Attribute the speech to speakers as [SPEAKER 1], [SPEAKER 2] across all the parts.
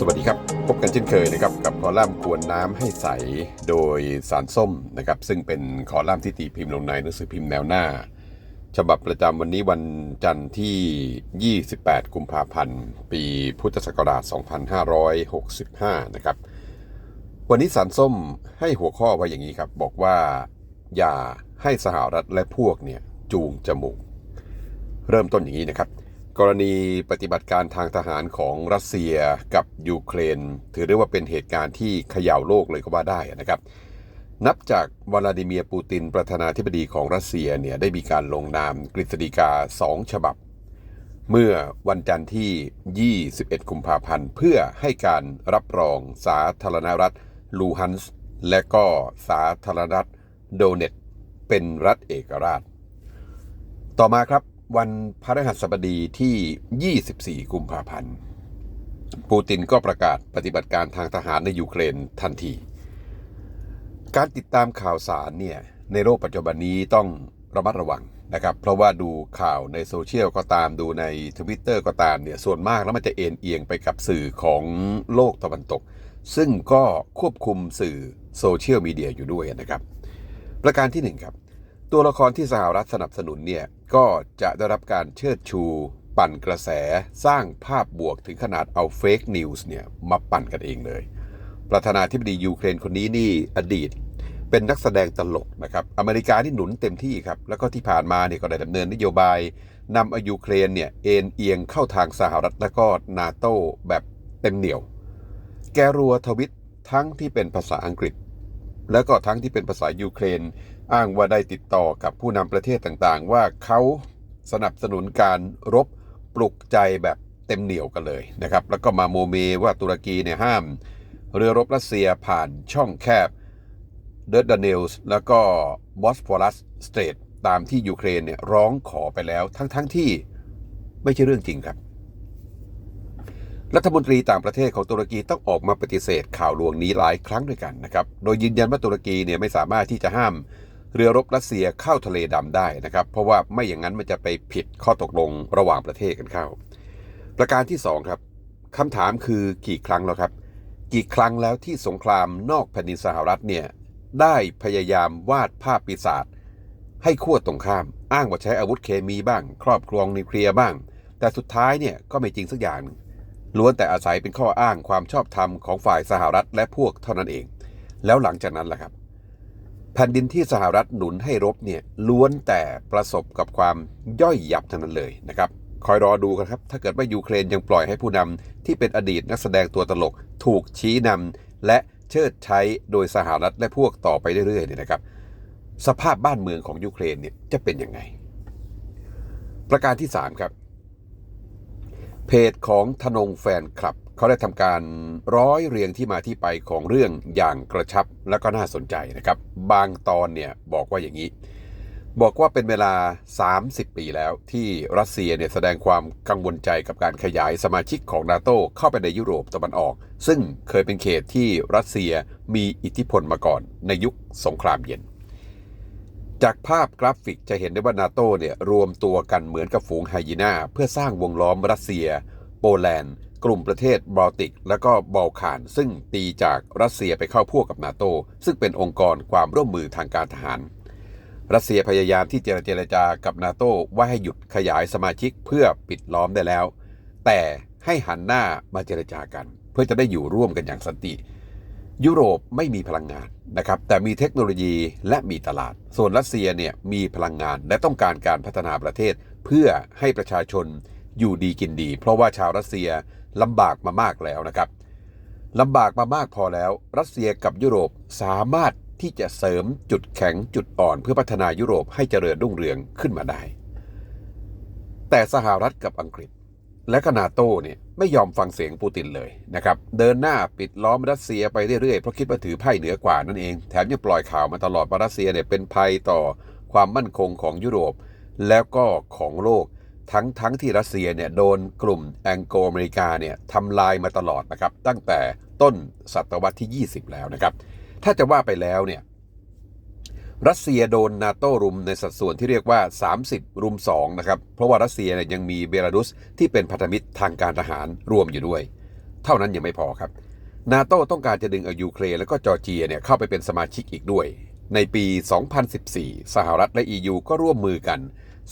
[SPEAKER 1] สวัสดีครับ พบกันเช่นเคยนะครับกับคอลัมน์กวนน้ำให้ใสโดยสารส้มนะครับซึ่งเป็นคอลัมน์ที่ตีพิมพ์ลงในหนังสือพิมพ์แนวหน้า ฉบับประจำวันนี้วันจันทร์ที่ 28 กุมภาพันธ์ ปีพุทธศักราช 2565 นะครับ วันนี้สารส้มให้หัวข้อไว้อย่างนี้ครับ บอกว่าอย่าให้สหรัฐและพวกเนี่ยจูงจมูก เริ่มต้นอย่างนี้นะครับ กรณีปฏิบัติการทางทหารของรัสเซียกับยูเครน ถือได้ว่าเป็นเหตุการณ์ที่เขย่าโลกเลยก็ว่าได้นะครับ นับจากวลาดิเมียร์ปูตินประธานาธิบดีของรัสเซียเนี่ยได้มีการลงนามกฤษฎีกาสองฉบับ เมื่อวันจันทร์ที่ 21 กุมภาพันธ์ เพื่อให้การรับรองสาธารณรัฐลูฮันส์และก็สาธารณรัฐโดเนตเป็นรัฐเอกราช ต่อมาครับ วันพฤหัสบดีที่ 24 กุมภาพันธ์ ปูตินก็ประกาศปฏิบัติการทางทหารในยูเครนทันที การติดตามข่าวสารเนี่ยในโลกปัจจุบันนี้ต้องระมัดระวังนะครับ เพราะว่าดูข่าวในโซเชียลก็ตามดูในทวิตเตอร์ก็ตามเนี่ยส่วนมากแล้วมันจะเอ็นเอียงไปกับสื่อของโลกตะวันตก ซึ่งก็ควบคุมสื่อโซเชียลมีเดียอยู่ด้วยนะครับ ประการที่หนึ่งครับ ตัวละครที่สหรัฐสนับสนุนเนี่ยก็จะได้รับการเชิดชู ปั่นกระแสสร้างภาพบวกถึงขนาดเอาเฟกนิวส์เนี่ยมาปั่นกันเองเลย ประธานาธิบดียูเครนคนนี้นี่อดีต เป็นนักแสดงตลกนะครับอเมริกาที่หนุนเต็มที่ครับ แล้วก็ที่ผ่านมาเนี่ยก็ได้ดำเนินนโยบายนำอยูเครนเนี่ยเอ็นเอียงเข้าทางสหรัฐและก็นาโต้แบบเต็มเหนียว แกรัวทวิตทั้งที่เป็นภาษาอังกฤษ แล้วก็ทั้งที่เป็นภาษายูเครน อ้างว่าได้ติดต่อกับผู้นำประเทศต่างๆ ว่าเขาสนับสนุนการรบปลุกใจแบบเต็มเหนียวกันเลยนะครับ แล้วก็มาโมเมว่าตุรกีเนี่ยห้าม เรือรบรัสเซียผ่านช่องแคบเดอร์ดาเนลส์แล้วก็บอสฟอรัสสเตรทตามที่ยูเครนเนี่ยร้องขอไปแล้วทั้งๆทที่ไม่ใช่เรื่องจริงครับ รัฐมนตรีต่างประเทศของตุรกีต้องออกมาปฏิเสธข่าวลวงนี้หลายครั้งด้วยกันนะครับ โดยยืนยันว่าตุรกีเนี่ยไม่สามารถที่จะห้าม เรือรบรัสเซียเข้าทะเลดำได้นะครับ เพราะว่าไม่อย่างนั้นมันจะไปผิดข้อตกลงระหว่างประเทศกันเข้า ประการที่สองครับคำถามคือกี่ครั้งแล้วครับ กี่ครั้งแล้วที่สงครามนอกแผ่นดินสหรัฐเนี่ยได้พยายามวาดภาพปีศาจให้ขั้วตรงข้าม อ้างว่าใช้อาวุธเคมีบ้าง ครอบครองนิวเคลียร์บ้าง แต่สุดท้ายเนี่ยก็ไม่จริงสักอย่างล้วนแต่อาศัยเป็นข้ออ้างความชอบธรรมของฝ่ายสหรัฐและพวกเท่านั้นเอง แล้วหลังจากนั้นล่ะครับ ผ่นดินที่สหรัฐหนุนให้รบเนี่ยล้วนแต่ประสบกับความย่อยยับทั้งนั้นเลยนะครับคอยรอดูกันครับ ถ้าเกิดว่ายูเครนยังปล่อยให้ผู้นำที่เป็นอดีตนักแสดงตัวตลก ถูกชี้นำและเชิดใช้โดยสหรัฐและพวกต่อไปเรื่อยๆเนี่ยนะครับ สภาพบ้านเมืองของยูเครนเนี่ยจะเป็นยังไง ประการที่ 3 ครับ เพจของธนงแฟนคลับ เขาได้ทำการร้อยเรียงที่มาที่ไปของเรื่องอย่างกระชับและก็น่าสนใจนะครับ บางตอนเนี่ยบอกว่าอย่างนี้ บอกว่าเป็นเวลา 30 ปีแล้วที่รัสเซียเนี่ยแสดงความกังวลใจกับการขยายสมาชิกของนาโตเข้าไปในยุโรปตะวันออก ซึ่งเคยเป็นเขตที่รัสเซียมีอิทธิพลมาก่อนในยุคสงครามเย็นจากภาพกราฟิกจะเห็นได้ว่านาโตเนี่ยรวมตัวกันเหมือนกับฝูงไฮยีน่าเพื่อสร้างวงล้อมรัสเซีย โปแลนด์ กลุ่มประเทศบอลติก และก็บอลข่าน ซึ่งตีจากรัสเซียไปเข้าพวกกับนาโต ซึ่งเป็นองค์กรความร่วมมือทางการทหาร รัสเซียพยายามที่จะเจรจากับนาโตว่าให้หยุดขยายสมาชิกเพื่อปิดล้อมได้แล้ว แต่ให้หันหน้ามาเจรจากัน เพื่อจะได้อยู่ร่วมกันอย่างสันติ ยุโรปไม่มีพลังงานนะครับแต่มีเทคโนโลยีและมีตลาด ส่วนรัสเซียเนี่ยมีพลังงานและต้องการการพัฒนาประเทศเพื่อให้ประชาชน อยู่ดีกินดี เพราะว่าชาวรัสเซียลำบากมามากแล้วนะครับลำบากมามากพอแล้ว รัสเซียกับยุโรปสามารถที่จะเสริมจุดแข็งจุดอ่อน เพื่อพัฒนายุโรปให้เจริญรุ่งเรืองขึ้นมาได้ แต่สหรัฐกับอังกฤษ และก็นาโต้เนี่ยไม่ยอมฟังเสียงปูตินเลยนะครับ เดินหน้าปิดล้อมรัสเซียไปเรื่อยๆเพราะคิดว่าถือไพ่เหนือกว่านั่นเอง แถมยังปล่อยข่าวมาตลอดว่ารัสเซียเนี่ยเป็นภัยต่อความมั่นคงของยุโรป แล้วก็ของโลก ทั้งทั้งที่รัสเซียเนี่ยโดนกลุ่มแองโกอเมริกาเนี่ยทำลายมาตลอดนะครับ ตั้งแต่ต้นศตวรรษที่ 20 แล้วนะครับ ถ้าจะว่าไปแล้วเนี่ยรัสเซียโดนนาโต้รุมในสัดส่วนที่เรียกว่า 30 รุม 2 นะครับ เพราะว่ารัสเซียเนี่ยยังมีเบลารุสที่เป็นพันธมิตรทางการทหารรวมอยู่ด้วย เท่านั้นยังไม่พอครับ นาโต้ต้องการจะดึงเอายูเครนและก็จอร์เจียเนี่ยเข้าไปเป็นสมาชิกอีกด้วย ในปี 2014 สหรัฐและ EU ก็ร่วมมือกัน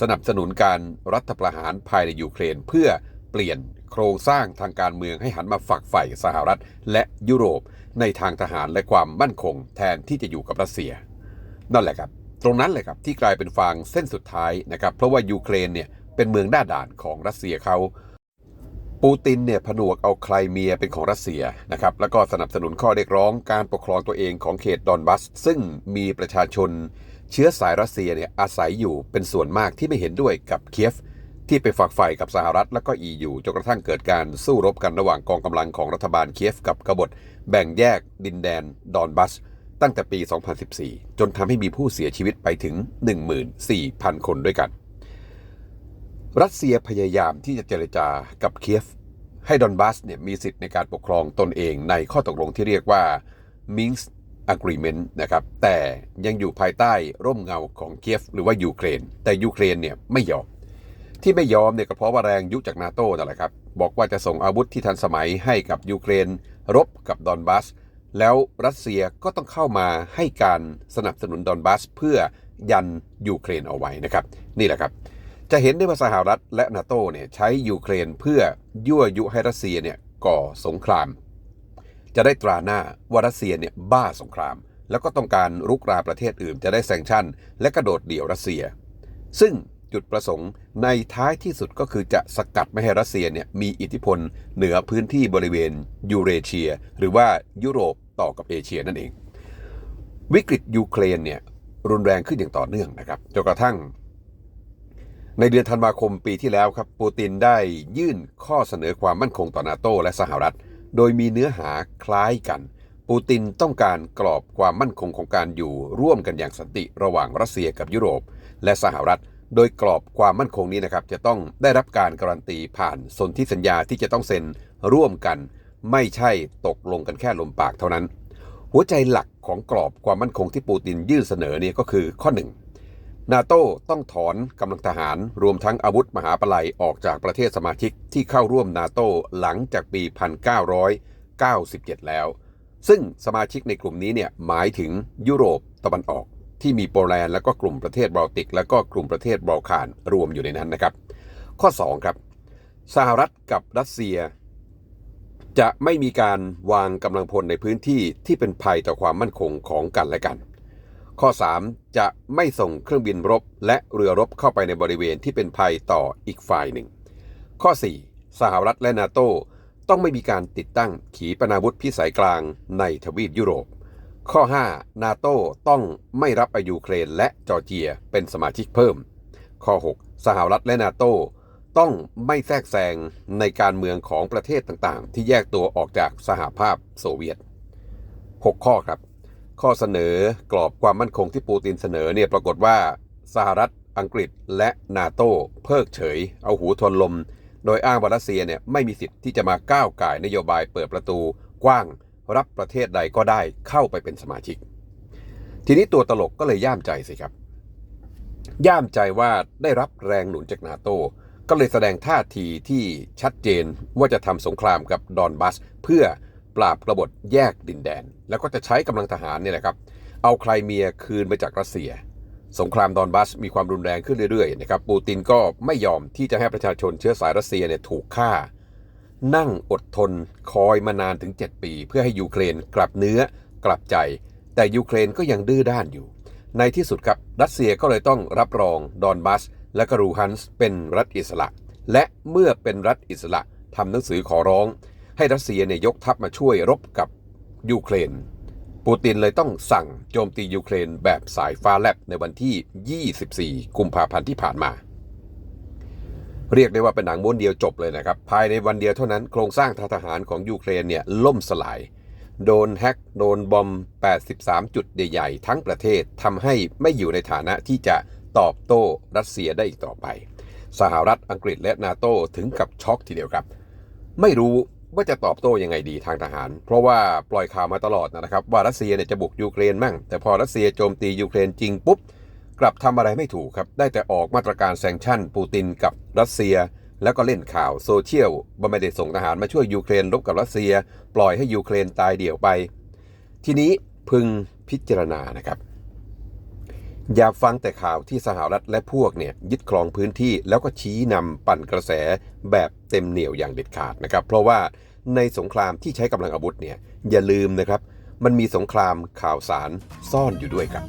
[SPEAKER 1] สนับสนุนการรัฐประหารภายในยูเครนเพื่อเปลี่ยนโครงสร้างทางการเมืองให้หันมาฝักใฝ่สหรัฐและยุโรป ในทางทหารและความมั่นคง แทนที่จะอยู่กับรัสเซีย นั่นแหละครับ ตรงนั้นเลยครับที่กลายเป็นฟางเส้นสุดท้ายนะครับ เพราะว่ายูเครนเนี่ยเป็นเมืองด้าด่านของรัสเซียเขาปูตินเนี่ยผนวกเอาไครเมียเป็นของรัสเซียนะครับแล้วก็สนับสนุนข้อเรียกร้องการปกครองตัวเองของเขตดอนบัส ซึ่งมีประชาชน เชื้อสายรัสเซียเนี่ยอาศัยอยู่เป็นส่วนมากที่ไม่เห็นด้วยกับเคียฟ ที่ไปฝักใฝ่กับสหรัฐและก็ EU จนกระทั่งเกิดการสู้รบกันระหว่างกองกำลังของรัฐบาลเคียฟกับกบฏแบ่งแยกดินแดนดอนบัส ตั้งแต่ปี 2014 จนทำให้มีผู้เสียชีวิตไปถึง 14,000 คนด้วยกัน รัสเซียพยายามที่จะเจรจากับเคียฟ ให้ดอนบัสเนี่ยมีสิทธิ์ในการปกครองตนเองในข้อตกลงที่เรียกว่า Minsk Agreement นะครับ แต่ยังอยู่ภายใต้ร่มเงาของเคียฟหรือว่ายูเครน แต่ยูเครนเนี่ยไม่ยอม ที่ไม่ยอมเนี่ยก็เพราะว่าแรงยุจากนาโต้นั่นแหละครับ บอกว่าจะส่งอาวุธที่ทันสมัยให้กับยูเครน รบกับดอนบัส แล้วรัสเซียก็ต้องเข้ามาให้การสนับสนุนดอนบัส เพื่อยันยูเครนเอาไว้นะครับ นี่แหละครับ จะเห็นได้ว่าสหรัฐและนาโต้เนี่ยใช้ยูเครนเพื่อยั่วยุให้รัสเซียเนี่ยก่อสงคราม จะได้ตราหน้าว่ารัสเซียเนี่ยบ้าสงคราม แล้วก็ต้องการรุกรานประเทศอื่น จะได้แซงชั่น และกระโดดเดี่ยวรัสเซีย ซึ่งจุดประสงค์ในท้ายที่สุดก็คือจะสกัดไม่ให้รัสเซียเนี่ยมีอิทธิพลเหนือพื้นที่บริเวณยูเรเชีย หรือว่ายุโรปต่อกับเอเชียนั่นเอง วิกฤตยูเครนเนี่ยรุนแรงขึ้นอย่างต่อเนื่องนะครับจนกระทั่ง ในเดือนธันวาคมปีที่แล้วครับปูตินได้ยื่นข้อเสนอความมั่นคงต่อนาโตและสหรัฐ โดยมีเนื้อหาคล้ายกัน ปูตินต้องการกรอบความมั่นคงของการอยู่ร่วมกันอย่างสันติระหว่างรัสเซียกับยุโรป และสหรัฐ โดยกรอบความมั่นคงนี้นะครับ จะต้องได้รับการการันตีผ่านสนธิสัญญาที่จะต้องเซ็นร่วมกัน ไม่ใช่ตกลงกันแค่ลมปากเท่านั้น หัวใจหลักของกรอบความมั่นคงที่ปูตินยื่นเสนอเนี่ยก็คือข้อหนึ่ง นาโต้ต้องถอนกำลังทหารรวมทั้งอาวุธมหาปลัยออกจากประเทศสมาชิกที่เข้าร่วมนาโต้หลังจากปี 1997 แล้ว ซึ่งสมาชิกในกลุ่มนี้เนี่ยหมายถึงยุโรปตะวันออก ที่มีโปแลนด์แล้วก็กลุ่มประเทศบอลติก แล้วก็กลุ่มประเทศบอลข่านรวมอยู่ในนั้นนะครับ ข้อ 2 ครับ สหรัฐกับรัสเซีย จะไม่มีการวางกำลังพลในพื้นที่ที่เป็นภัยต่อความมั่นคงของกันและกัน ข้อ 3 จะไม่ส่งเครื่องบินรบ และเรือรบเข้าไปในบริเวณที่เป็นภัยต่ออีกฝ่ายหนึ่ง ข้อ 4 สหรัฐและนาโต้ต้องไม่มีการติดตั้งขีปนาวุธพิสัยกลางในทวีปยุโรป ข้อ 5 นาโต้ต้องไม่รับอายูเครนและจอร์เจียเป็นสมาชิกเพิ่ม ข้อ 6 สหรัฐและนาโต้ต้องไม่แทรกแซงในการเมืองของประเทศต่างๆ ที่แยกตัวออกจากสหภาพโซเวียต 6 ข้อครับ ข้อเสนอกรอบความมั่นคงที่ปูตินเสนอเนี่ยปรากฏว่าสหรัฐอังกฤษและนาโต้เพิกเฉย เอาหูทวนลม โดยอ้างว่ารัสเซียเนี่ยไม่มีสิทธิ์ที่จะมาก้าวไก่นโยบายเปิดประตูกว้างรับประเทศใดก็ได้เข้าไปเป็นสมาชิก ทีนี้ตัวตลกก็เลยย่ามใจสิครับ ย่ามใจว่าได้รับแรงหนุนจากนาโต้ก็เลยแสดงท่าทีที่ชัดเจนว่าจะทำสงครามกับดอนบัส เพื่อ ปราบกบฏแยกดินแดน แล้วก็จะใช้กำลังทหารเนี่ยแหละครับ เอาไครเมียคืนไปจากรัสเซีย สงครามดอนบัสมีความรุนแรงขึ้นเรื่อยๆนะครับปูตินก็ไม่ยอมที่จะให้ประชาชนเชื้อสายรัสเซียเนี่ยถูกฆ่า นั่งอดทนคอยมานานถึง 7 ปี เพื่อให้ยูเครนกลับเนื้อกลับใจ แต่ยูเครนก็ยังดื้อด้านอยู่ ในที่สุดครับรัสเซียก็เลยต้องรับรองดอนบัส และก็รูฮันส์เป็นรัฐอิสระ และเมื่อเป็นรัฐอิสระทำหนังสือขอร้อง ให้รัสเซียเนี่ยยกทัพมาช่วยรบกับยูเครน ปูตินเลยต้องสั่งโจมตียูเครนแบบสายฟ้าแลบในวันที่ 24 กุมภาพันธ์ที่ผ่านมา เรียกได้ว่าเป็นหนังม้วนเดียวจบเลยนะครับ ภายในวันเดียวเท่านั้นโครงสร้างทางทหารของยูเครนเนี่ยล่มสลาย โดนแฮกโดนบอม 83 จุดใหญ่ๆทั้งประเทศทำให้ไม่อยู่ในฐานะที่จะตอบโต้รัสเซียได้อีกต่อไป สหรัฐอังกฤษและนาโตถึงกับช็อกทีเดียวครับ ไม่รู้ ว่าจะตอบโต้ยังไงดีทางทหาร เพราะว่าปล่อยข่าวมาตลอดนะครับ ว่ารัสเซียเนี่ยจะบุกยูเครนมั่ง แต่พอรัสเซียโจมตียูเครนจริงปุ๊บ กลับทำอะไรไม่ถูกครับ ได้แต่ออกมาตรการแซงชั่น ปูตินกับรัสเซีย แล้วก็เล่นข่าวโซเชียลว่าไม่ได้ส่งทหารมาช่วยยูเครนรบกับรัสเซีย ปล่อยให้ยูเครนตายเดี่ยวไป ทีนี้พึงพิจารณานะครับ อย่าฟังแต่ข่าวที่สหรัฐและพวกเนี่ยยึดครองพื้นที่แล้วก็ชี้นำปั่นกระแสแบบเต็มเหนี่ยวอย่างเด็ดขาดนะครับ เพราะว่าในสงครามที่ใช้กำลังอาวุธเนี่ยอย่าลืมนะครับ มันมีสงครามข่าวสารซ่อนอยู่ด้วยครับ